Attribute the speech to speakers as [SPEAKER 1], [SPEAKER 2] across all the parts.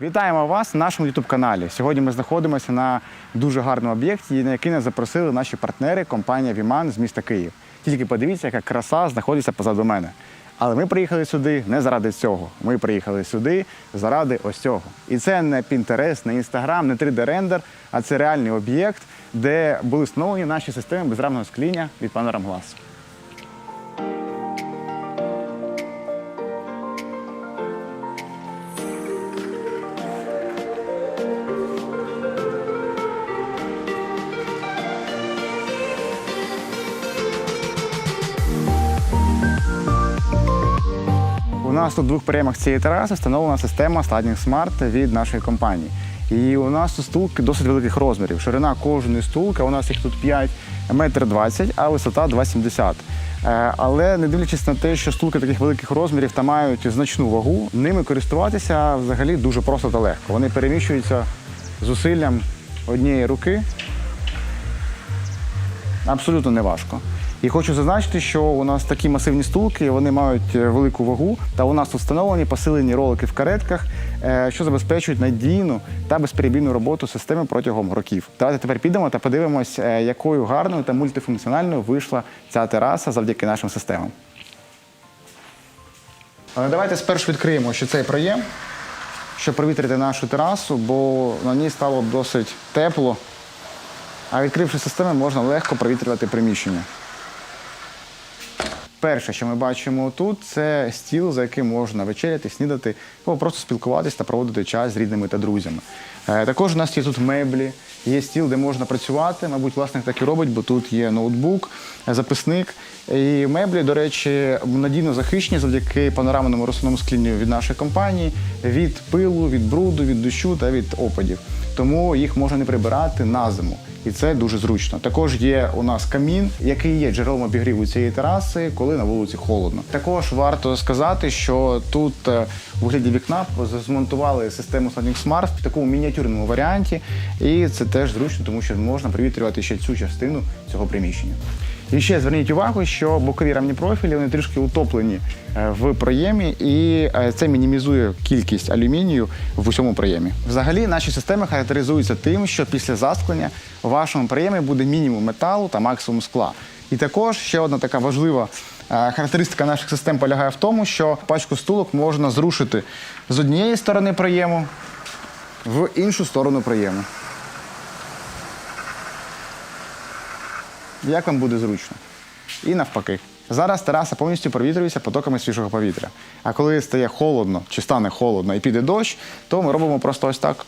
[SPEAKER 1] Вітаємо вас на нашому youtube каналі. Сьогодні ми знаходимося на дуже гарному об'єкті, на який нас запросили наші партнери, компанія Віман з міста Київ. Тільки подивіться, яка краса знаходиться позаду мене. Але ми приїхали сюди не заради цього. Ми приїхали сюди заради ось цього. І це не Pinterest, не Instagram, не 3D-рендер, а це реальний об'єкт, де були встановлені наші системи безрамного скління від Panorama Glass. Нас в двох прийомах цієї тераси встановлена система Sliding Smart від нашої компанії. І у нас тут стулки досить великих розмірів. Ширина кожної стулки, у нас їх тут 5 метр 20, а висота 2,70. Е, Але не дивлячись на те, що стулки таких великих розмірів та мають значну вагу, ними користуватися взагалі дуже просто та легко. Вони переміщуються зусиллям однієї руки абсолютно не важко. І хочу зазначити, що у нас такі масивні стулки, вони мають е, велику вагу, та у нас тут встановлені посилені ролики в каретках, е, що забезпечують надійну та безперебійну роботу системи протягом років. Давайте тепер підемо та подивимось, е, якою гарною та мультифункціональною вийшла ця тераса завдяки нашим системам. Але давайте спершу відкриємо ще цей проєм, щоб провітрити нашу терасу, бо на ній стало досить тепло. А відкривши системи, можна легко провітрювати приміщення. Перше, що ми бачимо тут, це стіл, за яким можна вечеряти, снідати, або просто спілкуватися та проводити час з рідними та друзями. Е, Також у нас є тут меблі, є стіл, де можна працювати. Мабуть, власник так і робить, бо тут є ноутбук, е, записник. І меблі, до речі, надійно захищені завдяки панорамному рослинному склінню від нашої компанії, від пилу, від бруду, від дощу та від опадів. Тому їх можна не прибирати на зиму. І це дуже зручно. Також є у нас камін, який є джерелом обігріву цієї тераси, коли на вулиці холодно. Також варто сказати, що тут в у вигляді вікна змонтували систему Sonic Smart в такому мініатюрному варіанті, і це теж зручно, тому що можна привітрювати ще цю частину цього приміщення. І ще зверніть увагу, що бокові рамні профілі вони трішки утоплені е, в проємі, і е, це мінімізує кількість алюмінію в усьому проємі. Взагалі, наші системи характеризуються тим, що після засклення у вашому проємі буде мінімум металу та максимум скла. І також ще одна така важлива е, характеристика наших систем полягає в тому, що пачку стулок можна зрушити з однієї сторони проєму в іншу сторону проєму. Як вам буде зручно. І навпаки. Зараз тераса повністю провітрюється потоками свіжого повітря. А коли стає холодно чи стане холодно і піде дощ, то ми робимо просто ось так.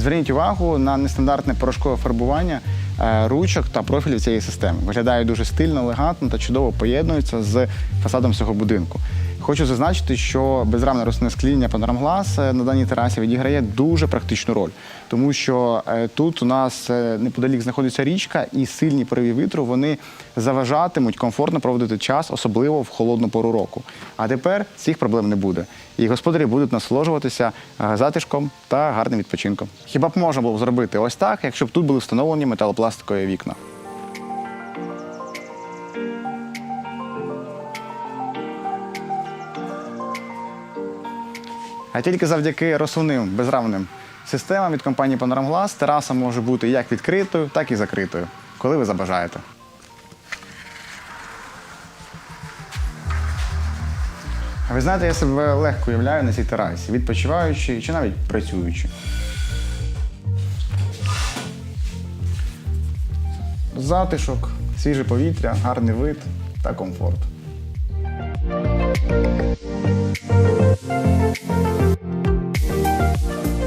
[SPEAKER 1] Зверніть увагу на нестандартне порошкове фарбування е, ручок та профілів цієї системи. Виглядає дуже стильно, елегантно та чудово поєднується з фасадом цього будинку. Хочу зазначити, що безрамне рослинне скління Glass е, на даній терасі відіграє дуже практичну роль, тому що е, тут у нас е, неподалік знаходиться річка, і сильні пориви вітру вони заважатимуть комфортно проводити час, особливо в холодну пору року. А тепер цих проблем не буде. І господарі будуть насолоджуватися затишком та гарним відпочинком. Хіба б можна було зробити ось так, якщо б тут були встановлені металопластикові вікна? А тільки завдяки розсувним безрамним системам від компанії Panorama Glass тераса може бути як відкритою, так і закритою, коли ви забажаєте. А ви знаєте, я себе легко уявляю на цій терасі, відпочиваючи чи навіть працюючи. Затишок, свіже повітря, гарний вид та комфорт. フフフフ。